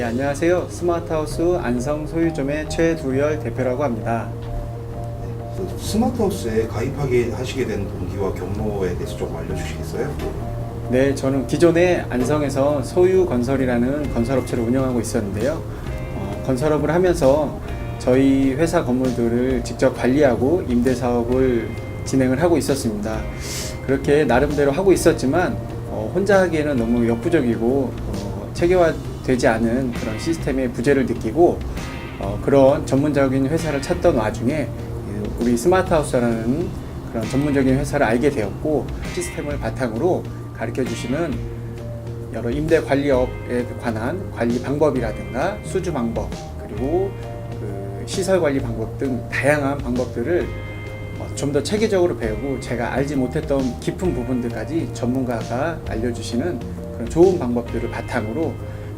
예, 안녕하세요. 스마트하우스 안성 소유점의 최두열 대표라고 합니다. 그 스마트하우스에 가입하게 하시게 된 동기와 경로에 대해서 조금 알려주시겠어요? 네, 저는 기존에 안성에서 소유건설이라는 건설업체를 운영하고 있었는데요. 어, 건설업을 하면서 저희 회사 건물들을 직접 관리하고 임대 사업을 진행을 하고 있었습니다. 그렇게 나름대로 하고 있었지만 어, 혼자 하기에는 너무 역부족이고 어, 체계화 되지 않은 그런 시스템의 부재를 느끼고 어, 그런 전문적인 회사를 찾던 와중에 그 우리 스마트하우스라는 그런 전문적인 회사를 알게 되었고 시스템을 바탕으로 가르쳐 주시는 여러 임대 관리업에 관한 관리 방법이라든가 수주 방법 그리고 그 시설 관리 방법 등 다양한 방법들을 어, 좀더 체계적으로 배우고 제가 알지 못했던 깊은 부분들까지 전문가가 알려주시는 그런 좋은 방법들을 바탕으로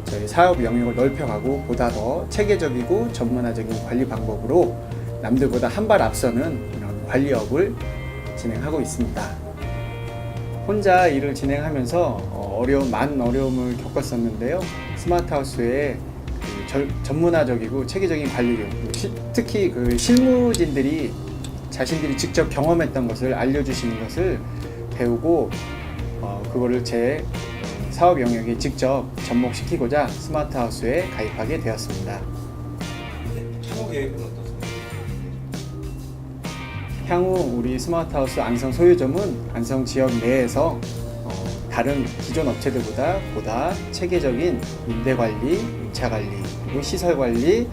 저희 사업 영역을 넓혀가고 보다 더 체계적이고 전문화적인 관리 방법으로 남들보다 한 발 앞서는 이런 관리업을 진행하고 있습니다. 혼자 일을 진행하면서 어, 어려움, 많은 어려움을 겪었었는데요. 스마트하우스의 그 절- 전문화적이고 체계적인 관리력, 시- 특히 그 실무진들이 자신들이 직접 경험했던 것을 알려주시는 것을 배우고 어, 그거를 제 어, 사업 영역에 직접 접목시키고자 스마트하우스에 가입하게 되었습니다. 창업 계획은 어떻습니까? 향후 우리 스마트하우스 안성 소유점은 안성 지역 내에서 어, 다른 기존 업체들보다 보다 체계적인 임대 관리, 임차 관리, 그리고 시설 관리,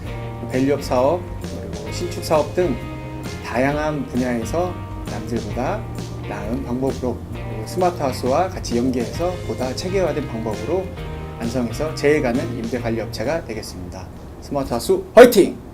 밸류업 사업, 그리고 신축 사업 등 다양한 분야에서 남들보다 나은 방법으로 스마트하우스와 같이 연계해서 보다 체계화된 방법으로 안성에서 제일 가는 임대 관리 업체가 되겠습니다. 스마트하우스 화이팅!